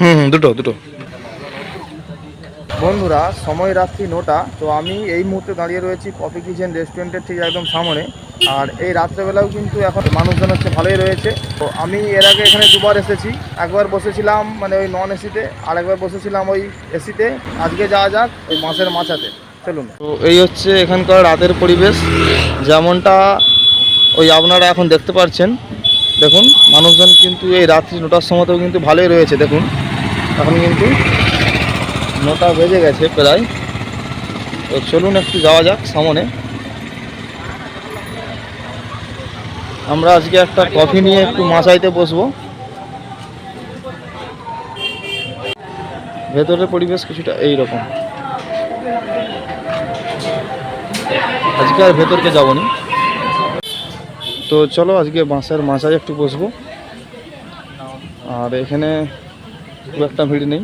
হুম দুটো দুটো। বন্ধুরা সময় রাত্রি নটা তো আমি এই মুহূর্তে দাঁড়িয়ে রয়েছি কফি কিচেন রেস্টুরেন্টের ঠিক একদম সামনে। আর এই রাত্রেবেলাও কিন্তু এখন মানুষজন হচ্ছে ভালোই রয়েছে। তো আমি এর আগে এখানে দুবার এসেছি। একবার বসেছিলাম মানে ওই নন এসিতে আর একবার বসেছিলাম ওই এসিতে আজকে যাওয়া যাক ওই মাছের মাচাতে চলুন। তো এই হচ্ছে এখানকার রাতের পরিবেশ। যেমনটা ওই আপনারা এখন দেখতে পাচ্ছেন দেখুন, মানুষজন কিন্তু এই রাত্রি নটার সময়তেও কিন্তু ভালোই রয়েছে, দেখুন। এখন কিন্তু নটা বেজে গেছে প্রায়। তো চলুন একটু যাওয়া যাক সামনে। আমরা আজকে একটা কফি নিয়ে একটু মাছাইতে বসবো। ভেতরের পরিবেশ কিছুটা এই রকম আজকে আর ভেতরকে যাব না। তো চলো আজকে বাঁশের মাচায় একটু বসবো। আর এখানে খুব একটা ভিড় নেই।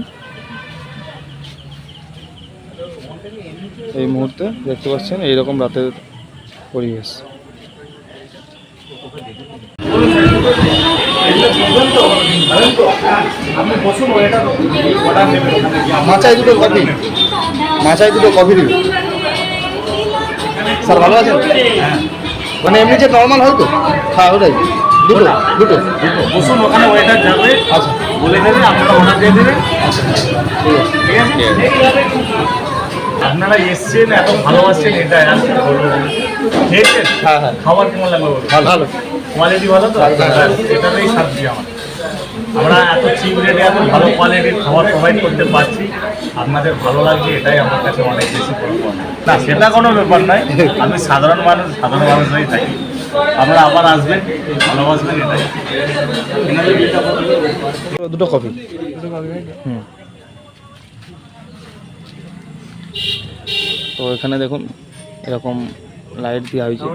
এই মুহূর্তে দেখতে পাচ্ছেন এইরকম রাতের পরিবেশ। মাচায় দুটো কফি মাচায় দুটো কফি দিবি। স্যার, ভালো আছেন? মানে এমনি যে নর্মাল হয় তো হ্যাঁ ওটাই। দুটো দুটো। বসুন ওখানে ওয়েটার যাবে। আচ্ছা। বলে দেবে আপনারা অর্ডার দিয়ে দেবেন। ঠিক আছে? ঠিক আছে আপনারা এসছেন এত ভালোবাসছেন এটা। খেয়েছেন? হ্যাঁ হ্যাঁ। খাবার কেমন লাগবে ভালো। ভালো কোয়ালিটি ভালো তো। এটাতেই সাবজি আমার। আমরা এত চিপ রেটে এত ভালো কোয়ালিটির খাবার প্রোভাইড করতে পারছি আপনাদের ভালো লাগছে এটাই আমার কাছে অনেক বেশি না সেটা কোনো ব্যাপার নয় আমি সাধারণ মানুষ সাধারণ মানুষ হয়ে থাকি। আমরা আবার আসবেন ভালোবাসবেন এটাই। দুটো কপি হুম। তো এখানে দেখুন এরকম লাইট দেওয়া হয়েছে।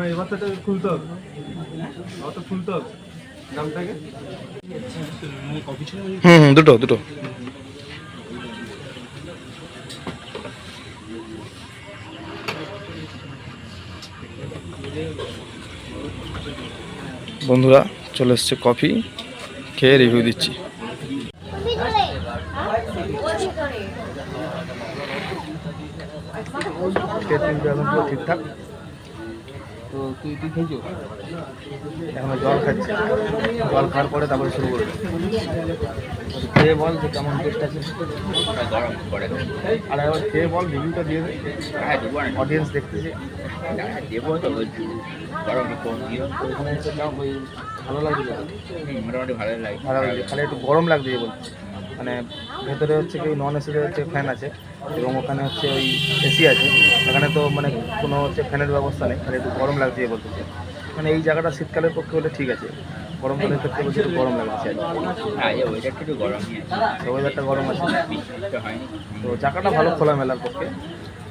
হুম হুম দুটো দুটো। বন্ধুরা চলে এসছে কফি। খেয়ে রিভিউ দিচ্ছি। ঠিকঠাক। তো তুই তুই খেয়েছো? এখন জল খাচ্ছি। জল খাওয়ার পরে তারপরে শুরু করব। খেয়ে বল যে কেমন টেস্ট আছে। আর একবার খেয়ে বল রিভিউটা দিয়ে অডিয়েন্স দেখতেছে তো এখানে এসে যাও ওই ভালো লাগছে তো? মোটামুটি ভালো লাগে। ভালো লাগছে খালি একটু গরম লাগছে বলছে। মানে ভেতরে হচ্ছে কি নন এসিতে হচ্ছে ফ্যান আছে এবং ওখানে হচ্ছে ওই এসি আছে এখানে তো মানে কোনো হচ্ছে ফ্যানের ব্যবস্থা নেই খালি একটু গরম লাগছে বলতেছে। মানে এই জায়গাটা শীতকালের পক্ষে হলে ঠিক আছে গরমকালের ক্ষেত্রে বলছে একটু গরম লাগছে আর কি। হ্যাঁ ওয়েদারটা ওয়েদারটা গরম আছে। তো জায়গাটা ভালো খোলা মেলার পক্ষে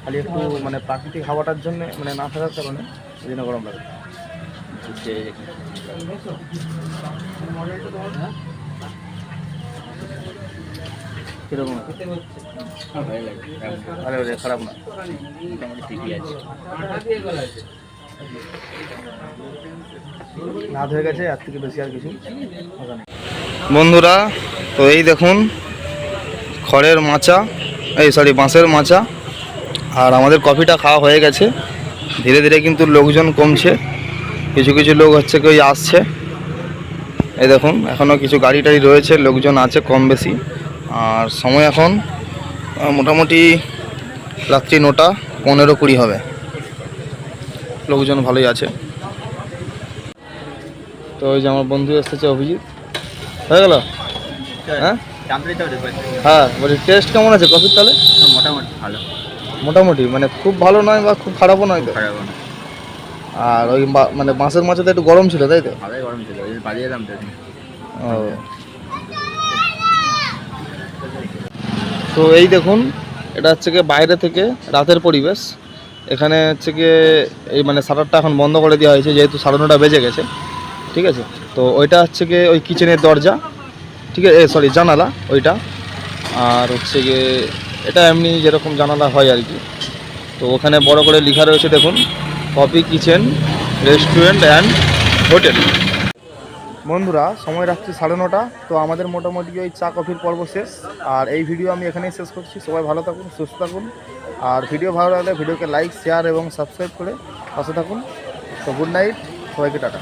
খালি একটু মানে প্রাকৃতিক হাওয়াটার জন্য মানে না থাকার কারণে ওই জন্য গরম লাগে কীরকম? ভালো খারাপ না। মোটামুটি ঠিকই আছে। রাত হয়ে গেছে আর থেকে বেশি আর কিছু বন্ধুরা তো এই দেখুন খড়ের মাচা এই সরি বাঁশের মাচা। আর আমাদের কফিটা খাওয়া হয়ে গেছে। ধীরে ধীরে কিন্তু লোকজন কমছে। কিছু কিছু লোক হচ্ছে কেউ আসছে। এই দেখুন এখনও কিছু গাড়ি টাড়ি রয়েছে লোকজন আছে কম বেশি। আর সময় এখন মোটামুটি রাত্রি নটা পনেরো কুড়ি হবে। লোকজন ভালোই আছে। তো ওই যে আমার বন্ধু এসেছে অভিজিৎ। হয়ে গেল? হ্যাঁ? হ্যাঁ বলছি টেস্ট কেমন আছে কফির তাহলে মোটামুটি ভালো। মোটামুটি মানে খুব ভালো নয় বা খুব খারাপও নয় তো? আর ওই মানে বাঁশের মাছটা একটু গরম ছিল তাই তো? গরম ছিল বাড়িয়ে তো ও তো এই দেখুন, এটা হচ্ছে গিয়ে বাইরে থেকে রাতের পরিবেশ। এখানে হচ্ছে গিয়ে এই মানে শাটারটা এখন বন্ধ করে দেওয়া হয়েছে, যেহেতু সাড়ে নটা বেজে গেছে। ঠিক আছে? তো ওইটা হচ্ছে গিয়ে ওই কিচেনের দরজা। ঠিক আছে? সরি জানালা ওইটা। আর হচ্ছে গিয়ে এটা এমনি যেরকম জানালা হয় আর কি। তো ওখানে বড় করে লেখা রয়েছে, দেখুন, coffee kitchen restaurant and hotel বন্ধুরা, সময় রাখছি সাড়ে নটা, তো আমাদের মোটামুটি ওই চা কফির পর্ব শেষ। আর এই ভিডিও আমি এখানেই শেষ করছি, সবাই ভালো থাকুন, সুস্থ থাকুন। আর ভিডিও ভালো লাগলে ভিডিওকে লাইক, শেয়ার এবং সাবস্ক্রাইব করে পাশে থাকুন। তো গুড নাইট, সবাইকে টাটা।